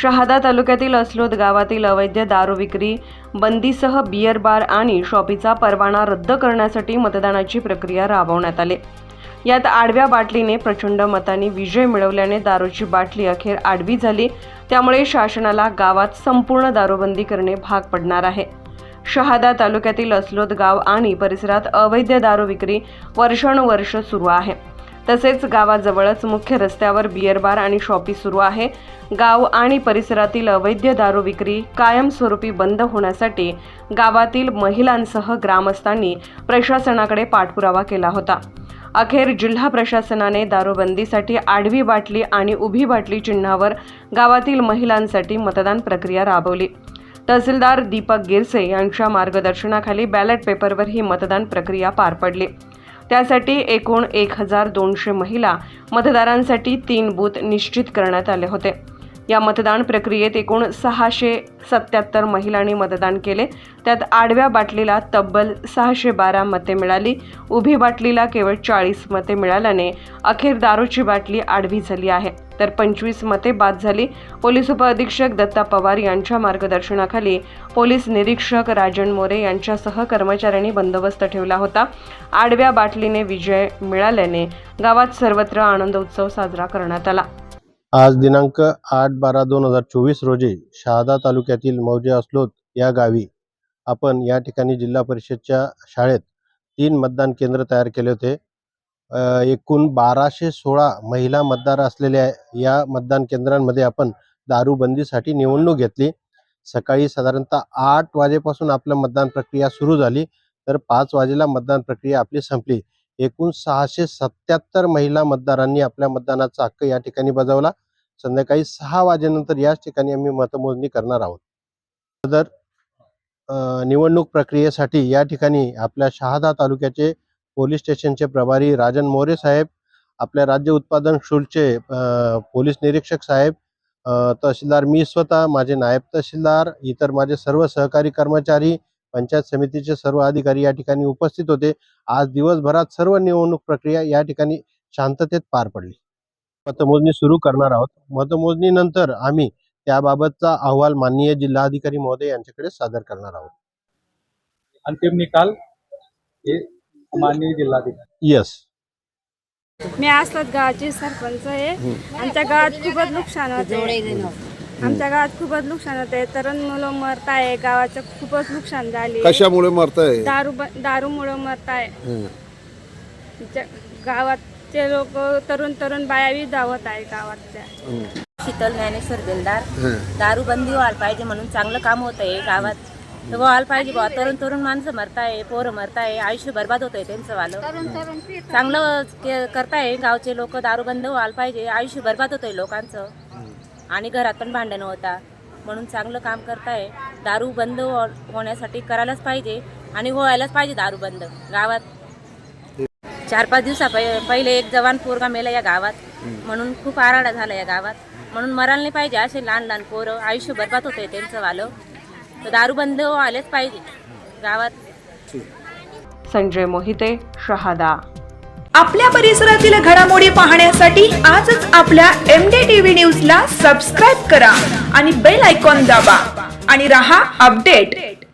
शहादा तालुक्यातील असलोद गावातील अवैध दारू विक्री बंदीसह बियर बार आणि शॉपीचा परवाना रद्द करण्यासाठी मतदानाची प्रक्रिया राबवण्यात आली. यात आडव्या बाटलीने प्रचंड मतांनी विजय मिळवल्याने दारूची बाटली अखेर आडवी झाली. त्यामुळे शासनाला गावात संपूर्ण दारूबंदी करणे भाग पडणार आहे. शहादा तालुक्यातील असलोद गाव आणि परिसरात अवैध दारू विक्री वर्षानुवर्ष सुरू आहे. तसेच गावाजवळच मुख्य रस्त्यावर बियर बार आणि शॉपी सुरू आहे. गाव आणि परिसरातील अवैध दारू विक्री कायमस्वरूपी बंद होण्यासाठी गावातील महिलांसह ग्रामस्थांनी प्रशासनाकडे पाठपुरावा केला होता. अखेर जिल्हा प्रशासनाने दारूबंदीसाठी आडवी बाटली आणि उभी बाटली चिन्हावर गावातील महिलांसाठी मतदान प्रक्रिया राबवली. तहसीलदार दीपक गिरसे यांच्या मार्गदर्शनाखाली बॅलेट पेपरवर ही मतदान प्रक्रिया पार पडली. त्यासाठी एकूण एक हजार दोनशे महिला मतदारांसाठी तीन बूथ निश्चित करण्यात आले होते. या मतदान प्रक्रियेत एकूण सहाशे सत्याहत्तर महिलांनी मतदान केले. त्यात आडव्या बाटलीला तब्बल सहाशे बारा मते मिळाली. उभी बाटलीला केवळ चाळीस मते मिळाल्याने अखेर दारूची बाटली आडवी झाली आहे. तर पंचवीस मते बाद झाली. पोलीस उपअधीक्षक दत्ता पवार यांच्या मार्गदर्शनाखाली पोलीस निरीक्षक राजन मोरे यांच्यासह कर्मचाऱ्यांनी बंदोबस्त ठेवला होता. आडव्या बाटलीने विजय मिळाल्याने गावात सर्वत्र आनंदोत्सव साजरा करण्यात आला. आज दिनांक आठ बारा दोन हजार चोवीस रोजी शहादा तालुक्यातील मौजे असलोत या गावी आपण या ठिकाणी जिल्हा परिषदच्या शाळेत तीन मतदान केंद्र तयार केले होते. एकूण बाराशे सोळा महिला मतदार असलेल्या या मतदान केंद्रांमध्ये आपण दारूबंदीसाठी निवडणूक घेतली. सकाळी साधारणतः आठ वाजेपासून आपलं मतदान प्रक्रिया सुरू झाली तर पाच वाजेला मतदान प्रक्रिया आपली संपली. एकूण सहाशे सत्याहत्तर महिला मतदारांनी आपल्या मतदानाचा हक्क या ठिकाणी बजावला. संध्याकाळी सहा वाजेनंतर याच ठिकाणी आम्ही मतमोजणी करणार आहोत. तर निवडणूक प्रक्रियेसाठी या ठिकाणी आपल्या शहादा तालुक्याचे पोलीस स्टेशनचे प्रभारी राजन मोरे साहेब आपल्या राज्य उत्पादन शुल्कचे पोलीस निरीक्षक साहेब तहसीलदार मी स्वतः माझे नायब तहसीलदार इतर माझे सर्व सहकारी कर्मचारी पंचायत समितीचे सर्व अधिकारी या ठिकाणी उपस्थित होते. आज दिवसभरात सर्व निवडणूक प्रक्रिया या ठिकाणी शांततेत पार पडली. मतमोजणी सुरू करणार आहोत. मतमोजणीनंतर आम्ही त्याबाबतचा अहवाल माननीय जिल्हाधिकारी महोदय यांच्याकडे सादर करणार आहोत. अंतिम निकाल हे माननीय जिल्हाधिकारी. यस मी असतात गावाची सरपंच आहे. आमच्या गावात खूपच नुकसान होते आमच्या गावात खूपच नुकसान होते तरुण मुलं मरत आहे. गावाचं खूपच नुकसान झाले. कशामुळे मरताय? दारू दारूमुळं मरत आहे हं. गावातचे लोक तरुण तरुण बाया बी धावत आहे गावातल्या. शीतल ज्ञानेश्वर दिलदार हं. दारूबंदी व्हायला पाहिजे म्हणून चांगलं काम होत आहे गावात. तर व्हायला पाहिजे बुवा. तरुण तरुण माणसं मरताय पोरं मरताय आयुष्य बर्बाद होत आहे त्यांचं वालं. चांगलं के- करताय गावचे लोक. दारूबंद व्हायला पाहिजे. आयुष्य बर्बाद होत आहे लोकांचं. आणि घरात पण भांडण होता. म्हणून चांगलं काम करताय. दारू बंद हो- होण्यासाठी करायलाच पाहिजे आणि व्हायलाच पाहिजे दारू बंद गावात चार पाच दिवसा पहि- पहिले एक जवान पोरगा मेला या गावात. म्हणून खूप आराडा झाला या गावात. म्हणून मरायला नाही पाहिजे असे लहान लहान पोरं. आयुष्य बरबाद होते त्यांचं वालं. तर दारू बंद व्हायलाच पाहिजे. गावात. संजय मोहिते शहादा. आपल्या परिसरातील घडामोडी पाहण्यासाठी आजच आपल्या एम डी टीव्ही न्यूजला सबस्क्राईब करा आणि बेल आयकॉन दाबा. आणि रहा अपडेट